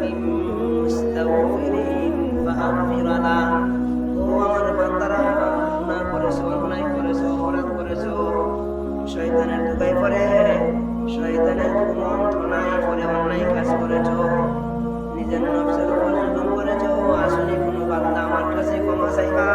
মিন মুস্তাগফিরিন ফাগফির লা ও আমার বান্দারা গুনাহ করেছ অন্যায় করেছ নিজের নফসের উপর জুলুম করেছ আসলে কোনো বান্দা আমার কাছে ক্ষমা চাইবা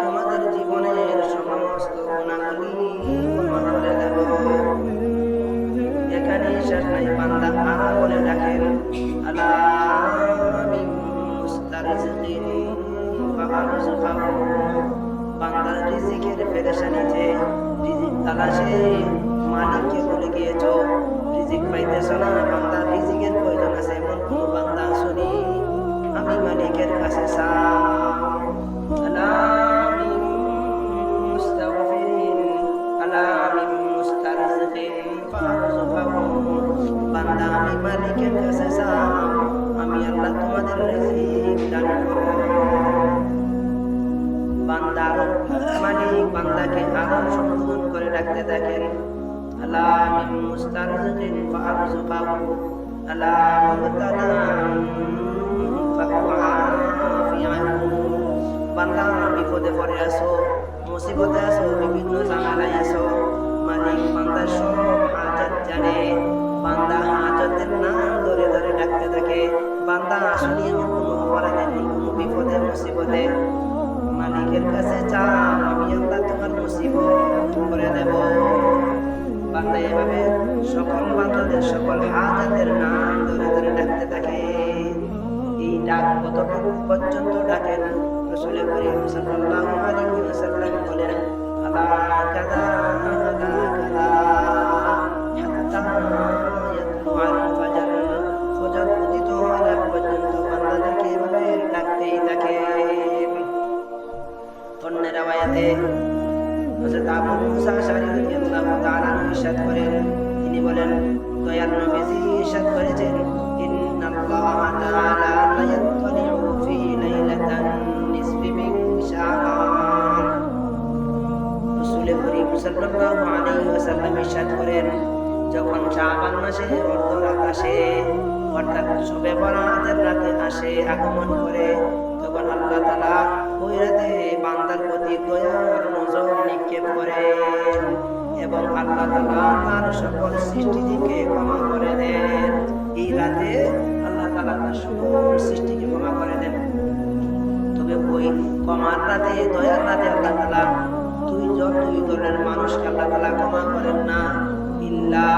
তোমাদের জীবনের সমস্ত গুণাগুলি ক্ষমা এখানে শেষ নাই বান্দা আহা বলে ডাকেন আলা মিন মুস্তারজিকিন ফারজুকাহু বান্দার রিজিকের পেরেশানিতে রিজিক তালাশে মালিককে বলে গিয়েছো। রিজিক পাইতেছ না, বান্দার রিজিকের প্রয়োজন আছে। এমন কোনো বান্দা শুনি কাছে চাও আমি আল্লাহ তোমাদের রিজিক দান করব। বান্দা মালিক বান্দাকে আরও সম্বোধন করে রাখতে থাকেন আলা মিন মুস্তারজিকিন ফারজুকাহু আলা মুবতালান ফাহুয়া আফিয়াহু। বান্দা, বিপদে পড়ে আসো মুসিবতে আসো বিভিন্ন ঝামেলায় আসো এভাবে সকল বান্দাদের, সকল হাজাতের নাম ধরে ধরে ডাকতে থাকে। এই ডাক কতটুকু পর্যন্ত ডাকেন রসুল করিম সাল্লাল্লাহু আলাইহি বলেন পর্যন্ত ডাকতেই থাকে। হযরত আবু মুসা আশআরী রাদিয়াল্লাহু তাআলা ইরশাদ করেন। তিনি বলেন, দয়াল নবীজি ইরশাদ করেছেন। ইন্নাল্লাহা তাআলা লা ইয়াত্তালিউ ফি লাইলাতান নিসফি মিন শাবান রাসূল করিম সাল্লাল্লাহু আলাইহি ওয়াসাল্লাম ইরশাদ করেন, যখন শাবান মাসে অর্ধরাত আসে, অর্থাৎ শবে বরাতের রাতে আসে আগমন করে তখন আল্লাহ তাআলা ওই বান্দার প্রতি দয়ার নজর নিক্ষেপ করেন এবং আল্লাহ তাআলা তার সকল সৃষ্টিকে ক্ষমা করে দেন। এই রাতে আল্লাহ তাআলা তার সকল সৃষ্টিকে ক্ষমা করে দেন। তবে ওই ক্ষমার রাতে, দয়ার রাতে আল্লাহ তাআলা দুই জন দুই দলের মানুষকে আল্লাহ তাআলা ক্ষমা করেন না। ইল্লা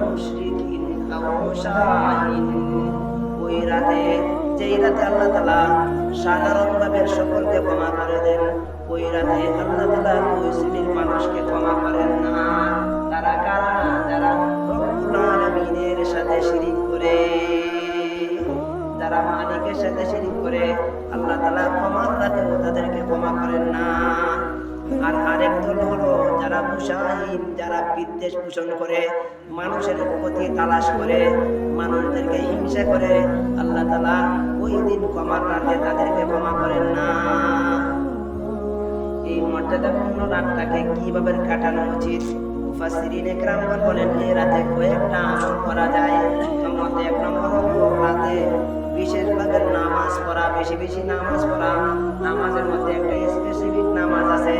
মুশরিকিন আও মুশাহিন ওই রাতে, যেই রাতে আল্লাহ তাআলা সাধারণভাবে সকলকে ক্ষমা করে দেন। ওই রাতে আল্লাহ তালা ওই শ্রেণির মানুষকে ক্ষমা করেন না। তারা কারা? যারা আলামিনের সাথে শিরিক করে। যারা মালিকের সাথে শিরিক করে, আল্লাহ তালা ক্ষমার রাতেও তাদেরকে ক্ষমা করেন না। যারা মুসাহিদ যারা বিদ্বেষ পোষণ করে, মানুষের প্রতি তালাশ করে, মানুষদেরকে হিংসা করে, আল্লাহ তালা ওই দিন ক্ষমার রাতে তাদেরকে ক্ষমা করেন না। এই মর্যাদাপূর্ণ রাতটাকে কীভাবে কাটানো উচিত? মুফাসসিরিন একরামগণ বলেন এই রাতে কয়েকটা আমল করা যায়। তার মধ্যে এক নম্বর হলো, রাতে বিশেষ ভাগের নামাজ পড়া, বেশি বেশি নামাজ পড়া। নামাজের মধ্যে একটা স্পেসিফিক নামাজ আছে,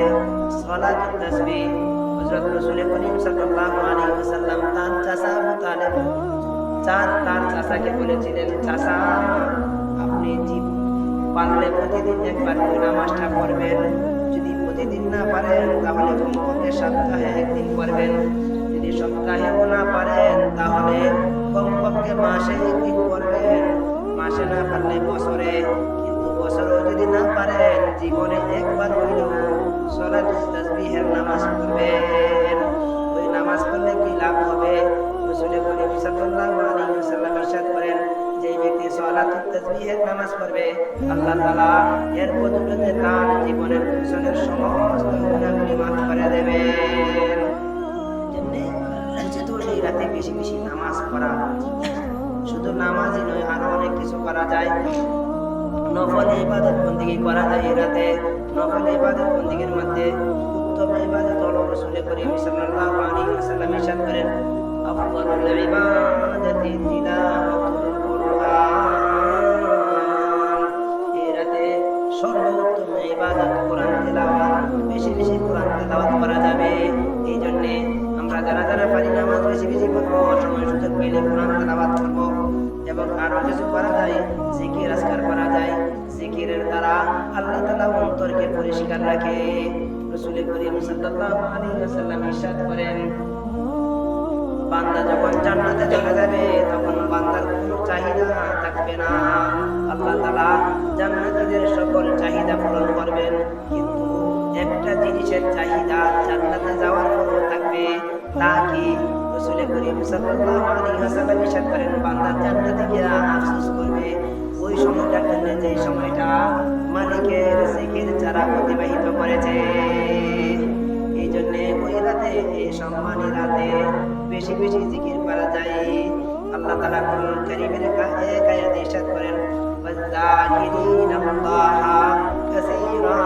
সলাতুত তাসবিহ। হযরত রাসূল করিম সাল্লাল্লাহু আলাইহি ওয়াসাল্লাম তার চাচা আবু তালেব চার, তার চাচাকে বলেছিলেন, চাচা, আপনি জীব পারলে প্রতিদিন একবার নামাজটা পড়বেন। যদি প্রতিদিন না পারেন, তাহলে কমপক্ষে সপ্তাহে একদিন পড়বেন। যদি সপ্তাহেও না পারেন, তাহলে কমপক্ষে মাসে একদিন পড়বেন। মাসে না পারলে বছরে জীবনে একবার হইলেও সলাত তাসবিহের নামাজ পড়বেন। ওই নামাজ পড়লে কি লাভ হবে? রসুল করিম সাল্লাল্লাহু আলাইহি ওয়াসাল্লাম ইরশাদ করেন যে ব্যক্তি সলাত তাসবিহের নামাজ পড়বে, আল্লাহ তাআলা এর বদৌলতে তার জীবনের পিছনের সমস্ত গুনাহগুলি মাফ করে দেবেন। রাতে বেশি বেশি নামাজ পড়া, শুধু নামাজই নয়, আরও অনেক কিছু করা যায়। নফল ইবাদত বন্দিগি করা যায় এই রাতে। নফল ইবাদত বন্দিগির মধ্যে উত্তম ইবাদত হলো রাসূল করিম সাল্লাল্লাহু আলাইহি ওয়াসাল্লাম ইরশাদ করেন আফদালুল ইবাদাতি তিলাওয়াতুল কুরআন এই রাতে সর্বোত্তম ইবাদত কোরআন তেলাওয়াত, বেশি বেশি কোরআন তেলাওয়াত করা যাবে। এই জন্য আমরা যারা যারা পারি নামাজ বেশি বেশি পড়ব সময় সুযোগ পেলে কোরআন তেলাওয়াত করব এবং আরও কিছু করা অন্তরকে রাখে রাসূল করিম সাল্লাল্লাহু আলাইহি ওয়াসাল্লাম ইরশাদ করেন। বান্দা যখন জান্নাতে চলে যাবে, তখন বান্দার কোনো চাহিদা থাকবে না। আল্লাহ তাআলা জান্নাতীদের সকল চাহিদা পূরণ করবেন। কিন্তু একটা জিনিসের চাহিদা জান্নাতে যাওয়ার পরও থাকবে, তা কি? রাসূল করিম সাল্লাল্লাহু আলাইহি ওয়াসাল্লাম ইরশাদ করেন, বান্দা জান্নাতে গিয়ে আফসোস করবে, ওই সময়টার জন্য যে সময়টা মালিকের জিকির যারা অতিবাহিত করেছে। এই জন্য ওই রাতে, এই সম্মানী রাতে বেশি বেশি জিকির করা যায়। আল্লাহ তালা কোরআন গরিবের এক আয়াতে নিষেধ করেন ওয়াযাকিরিনা আল্লাহা কাসীরা।